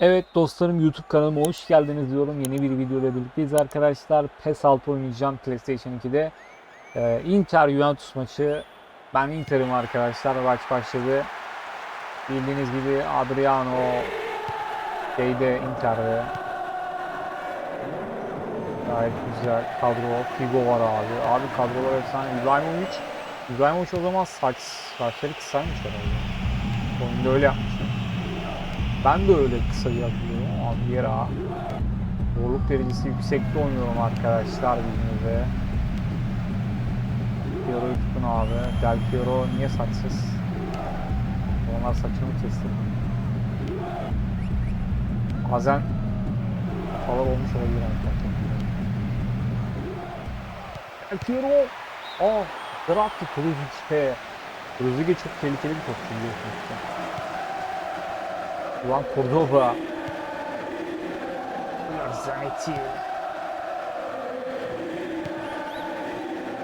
Evet dostlarım YouTube kanalıma hoş geldiniz diyorum. Yeni bir videoda birlikteyiz arkadaşlar. PES 6 oynayacağım PlayStation 2'de. Ee, Inter Juventus maçı. Ben Inter'im arkadaşlar. Maç başladı. Bildiğiniz gibi Adriano şeyde Inter'de. Gayet güzel kadro. Figo var abi. Abi kadrolar efsane. İbrahimovic. İbrahimovic o zaman saç saçları kısaymış herhalde. Oyunda öyle yapmışlar. Ben de öyle kısa yapıyorum. Abi yera. Zorluk derecesi yüksekte oynuyorum arkadaşlar bildiğinizde. Piero'yu tutun abi. Del Piero niye saçsız? Onlar saçını kestirdi. Bazen hatalar olmuş olabilir arkadaşlar. Del Piero! Aa! Bıraktı Kruzic'e. Kruzic'e çok tehlikeli bir topçu biliyorsunuz. Ulan Cordoba. Zanetti.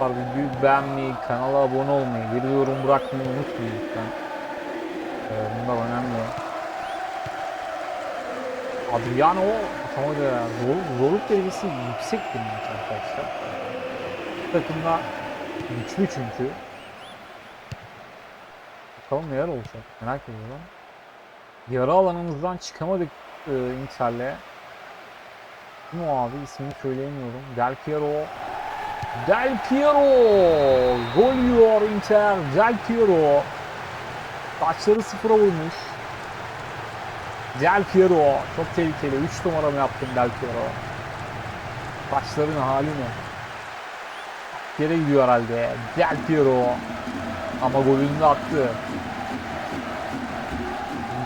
Videoyu beğenmeyi, kanala abone olmayı, bir yorum bırakmayı unutmayın lütfen. Ee, bunlar önemli. Adriano atamadı ya. Zor, zorluk derecesi yüksek bir maç arkadaşlar. Bu takımda güçlü çünkü. Bakalım neler olacak merak ediyorum. Yara alanımızdan çıkamadık e, Inter'le. Kim o abi ismini söyleyemiyorum. Del Piero. Del Piero! Gol yiyor Inter. Del Piero. Taçları sıfıra vurmuş. Del Piero. Çok tehlikeli. 3 numara mı yaptın Del Piero? Taçların hali ne? Yere gidiyor herhalde. Del Piero. Ama golünü de attı.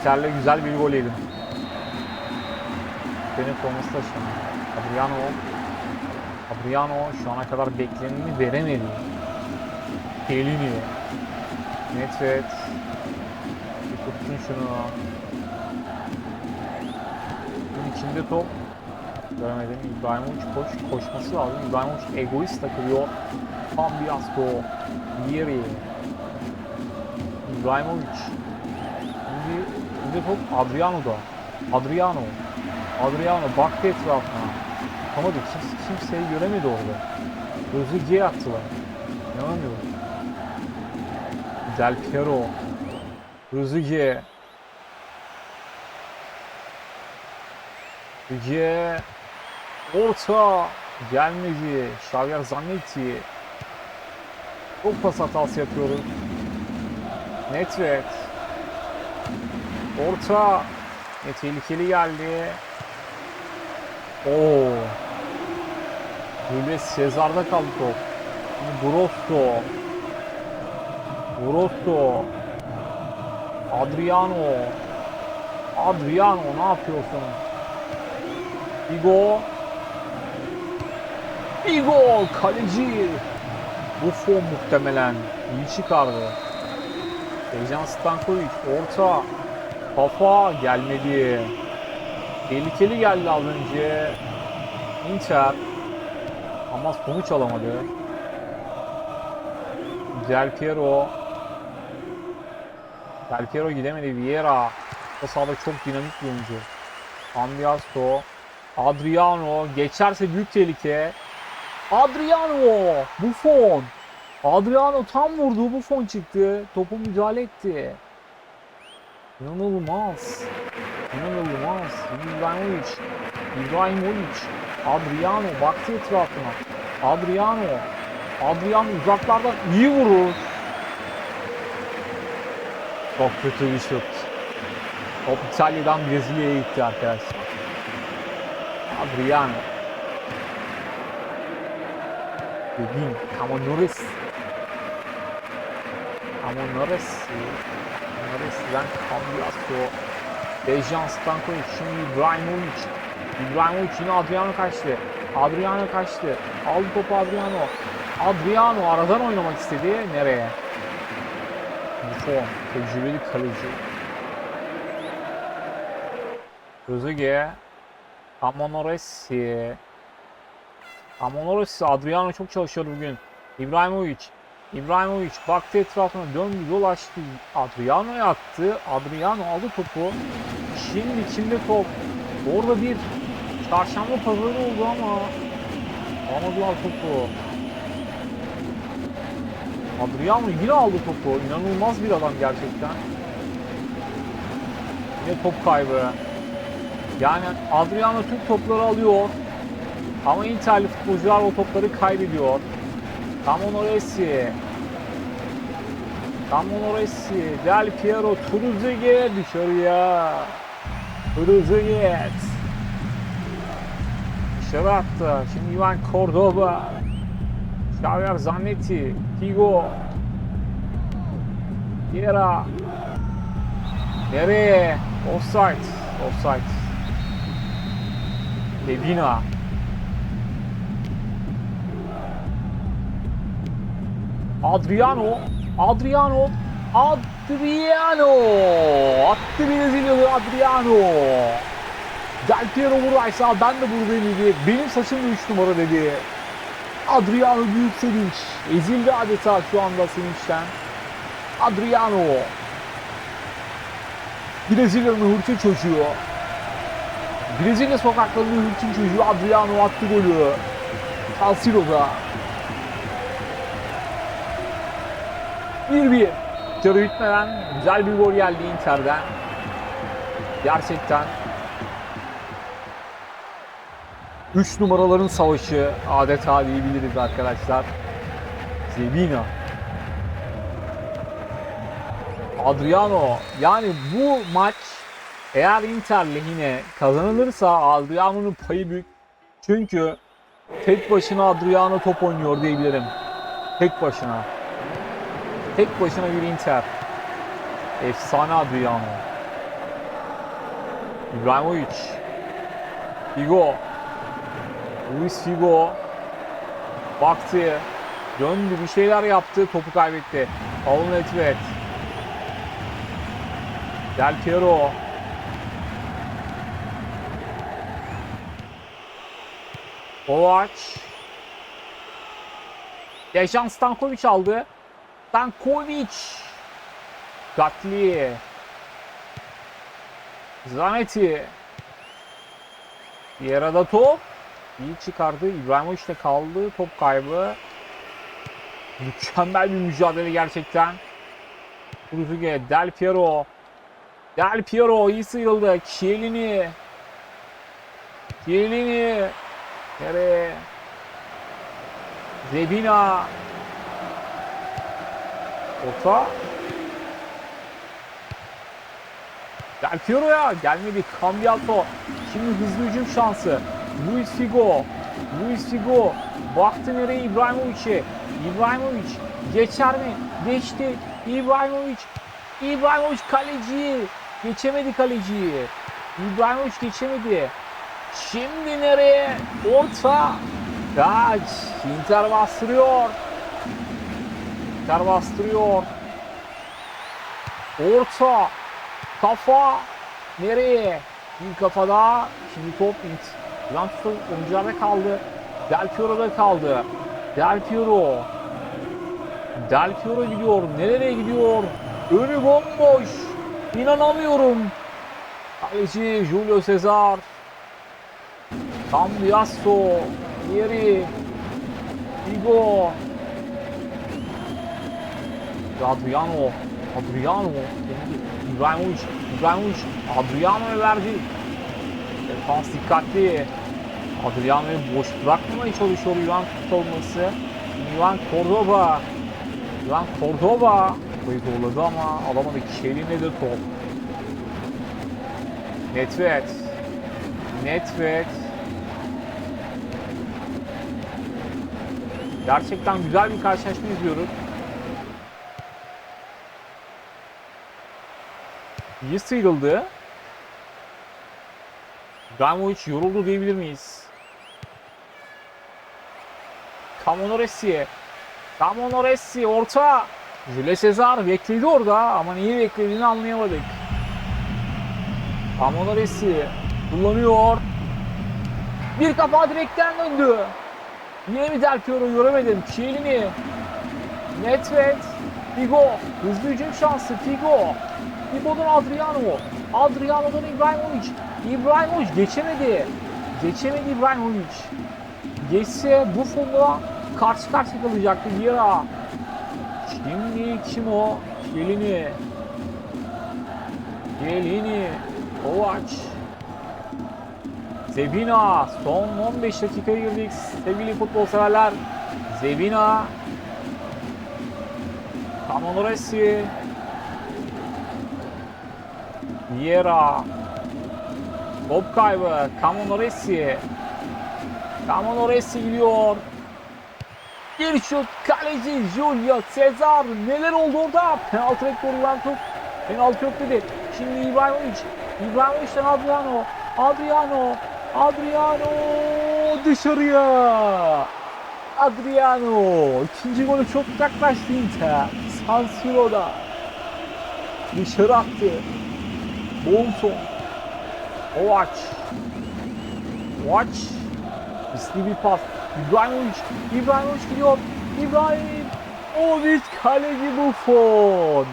Inter'le güzel bir gol yedim. Benim forması da şu an. Adriano. Adriano şu ana kadar bekleneni veremedi. Kelini. Netvet. Bir tuttun şunu. Bunun içinde top. Göremedim. İbrahimovic koş, koşması lazım. İbrahimovic egoist takılıyor. Tam bir asto. Yeri. İbrahimovic. Şimdi, top Adriano'da. Adriano. Adriano baktı etrafına. Ama kimse, kimseyi göremedi orada. Gözü G attılar. İnanamıyorum. Del Piero. G. G. Orta. Gelmedi. Xavier Zanetti. Çok pas hatası yapıyoruz. Netvet. Orta. Ne tehlikeli geldi. Oo. Julius Sezar'da kaldı top. Grosso. Grosso. Adriano. Adriano ne yapıyorsun? Figo. Figo kaleci. Buffon muhtemelen. İyi çıkardı. Dejan Stankovic orta. Kafa gelmedi. Tehlikeli geldi az önce. Inter. Ama sonuç alamadı. Del Piero. Del Piero gidemedi. Vieira. O sahada çok dinamik bir oyuncu. Cambiasto. Adriano. Geçerse büyük tehlike. Adriano. Buffon. Adriano tam vurdu. Buffon çıktı. Topu müdahale etti. İnanılmaz. İnanılmaz. İbrahimovic. İbrahimovic. Adriano baktı etrafına. Adriano. Adriano uzaklardan iyi vurur. Çok kötü bir şut. Top İtalya'dan Brezilya'ya gitti arkadaşlar. Adriano. Dediğim Camonoris. Camonoris. Camonoris'den Cambiasso. Dejan Stankovic, şimdi İbrahimovic. İbrahimovic yine Adriano kaçtı. Adriano kaçtı. Aldı topu Adriano. Adriano aradan oynamak istedi. Nereye? Buffon, tecrübeli kaleci. Özege. Amonoresi. Amonoresi. Adriano çok çalışıyor bugün. İbrahimovic. İbrahimovic baktı etrafına döndü dolaştı. Adriano'ya attı. Adriano aldı topu. Şimdi kimde top? Orada bir çarşamba pazarı oldu ama almadılar topu. Adriano yine aldı topu. İnanılmaz bir adam gerçekten. Yine top kaybı. Yani Adriano tüm topları alıyor. Ama Inter'li futbolcular o topları kaybediyor. Ramon Oresi. Ramon Oresi. Del Piero. Truzige dışarıya. Truzige. Dışarı attı. Şimdi Ivan Cordoba. Xavier Zanetti. Figo. Piera. Nereye? Offside. Offside. Levina. Adriano. Adriano. Adriano. Attı Brezilyalı Adriano. Del Piero buradaysa ben de buradayım dedi. Benim saçım da 3 numara dedi. Adriano büyük sevinç. Ezildi adeta şu anda sevinçten. Adriano. Brezilya'nın hırçın çocuğu. Brezilya sokaklarının hırçın çocuğu Adriano attı golü. Salsiro'da. 1-1. Yarı bitmeden güzel bir gol geldi Inter'den. Gerçekten 3 numaraların savaşı adeta diyebiliriz arkadaşlar. Zebina. Adriano. Yani bu maç eğer Inter lehine kazanılırsa Adriano'nun payı büyük. Çünkü tek başına Adriano top oynuyor diyebilirim. Tek başına. Tek başına bir Inter. Efsane Adriano. İbrahimovic. Figo. Luis Figo. Baktı. Döndü bir şeyler yaptı. Topu kaybetti. Paul Nedved. Del Piero. Kovac. Dejan Stankovic aldı. Stankovic. Gatli. Zanetti. Bir arada top. İyi çıkardı. İbrahimovic de kaldı. Top kaybı. Mükemmel bir mücadele gerçekten. Kruzige, Del Piero. Del Piero iyi sıyrıldı. Chiellini. Chiellini. Nereye? Zebina. Orta. Del Piero'ya gelmedi. Cambiato. Şimdi hızlı hücum şansı. Luis Figo. Luis Figo. Baktı nereye İbrahimovic'e. İbrahimovic geçer mi? Geçti. İbrahimovic. İbrahimovic kaleciyi. Geçemedi kaleciyi. İbrahimovic geçemedi. Şimdi nereye? Orta. Kaç. Inter bastırıyor. Inter bastırıyor. Orta. Kafa. Nereye? Bir kafada. Şimdi top Juventus'un oyuncularda kaldı. Del Piero'da kaldı. Del Piero. Del Piero gidiyor. Nereye gidiyor? Önü bomboş. İnanamıyorum. Kaleci Julio Cesar. Cambiasso. Yeri. Figo. Adriano. Adriano. İbrahimovic. İbrahimovic. Adriano'ya verdi. Defans dikkatli. Adriano'yu boş bırakmamaya çalışıyor Ivan savunması. Ivan Cordoba. Ivan Cordoba. Burayı zorladı ama alamadı. Çelin'e de top. Netvet. Netvet. Gerçekten güzel bir karşılaşma izliyoruz. İyi sıyrıldı. İbrahimovic yoruldu diyebilir miyiz? Camonoresi. Camonoresi orta. Jules Cesar bekledi orada ama neyi beklediğini anlayamadık. Camonoresi kullanıyor. Bir kafa direkten döndü. Yine mi Del Piero göremedim. Chiellini. Netvet. Figo. Hızlı hücum şansı. Figo. Figo'dan Adriano. Adriano'dan İbrahimovic. İbrahimovic geçemedi. Geçemedi İbrahimovic. Geçse Buffon'la karşı karşıya kalacaktı Vieira. Şimdi kim o? Gelini. Gelini. Kovac. Zebina. Son 15 dakikaya girdik sevgili futbol severler. Zebina. Camonoresi. Vieira. Top kaybı. Camonoresi. Camonoresi gidiyor. Bir şut kaleci Julio Cesar. Neler oldu orada? Penaltı rekorulan top. Penaltı yok dedi. Şimdi İbrahimovic. İbrahimovic'den Adriano. Adriano. Adriano dışarıya. Adriano. İkinci golü çok yaklaştı Inter. San Siro'da. Dışarı attı. Bonson. Ovaç. Ovaç. Riskli bir pas. İbrahimovic. İbrahimovic gidiyor. İbrahim. Ovic kaleci Buffon.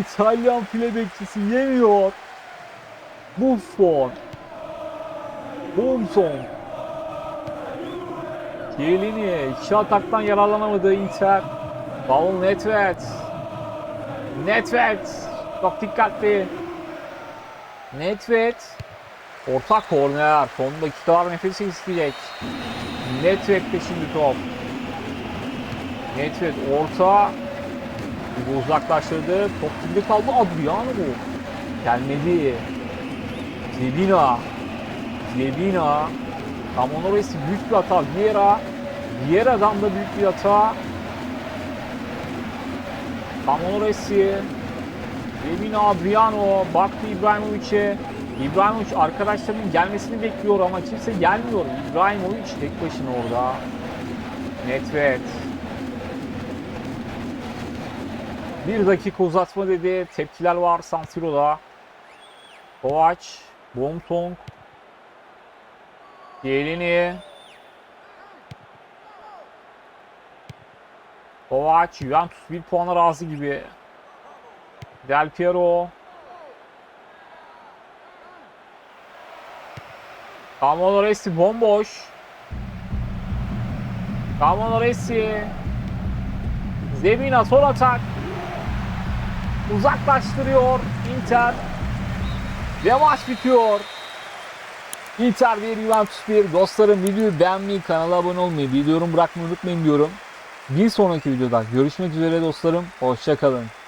İtalyan file bekçisi yemiyor. Buffon. Bonson. Chiellini iki ataktan yararlanamadı Inter. Paul Nedved. Nedved. Çok dikkatli. Nedved. Orta korner. Son dakikalar nefesi isteyecek. Nedved'de şimdi top. Nedved orta. Bu uzaklaştırdı. Top kimde kaldı? Adriano bu. Gelmedi. Zebina. Zebina. Camonoresi büyük bir hata. Vieira. Vieira'dan da büyük bir hata. Camonoresi. Zebina Adriano. Baktı İbrahimovic'e. İbrahimovic arkadaşlarının gelmesini bekliyor ama kimse gelmiyor. İbrahimovic tek başına orada. Netvet. Bir dakika uzatma dedi. Tepkiler var San Siro'da. Kovac. Boumtong. Yelini. Kovac. Juventus bir puana razı gibi. Del Piero. Camonoresi bomboş. Camonoresi. Zemina sol atak. Uzaklaştırıyor Inter. Ve maç bitiyor. Inter 1 Juventus 1. Dostlarım videoyu beğenmeyi, kanala abone olmayı, videomu bırakmayı unutmayın diyorum. Bir sonraki videoda görüşmek üzere dostlarım. Hoşçakalın.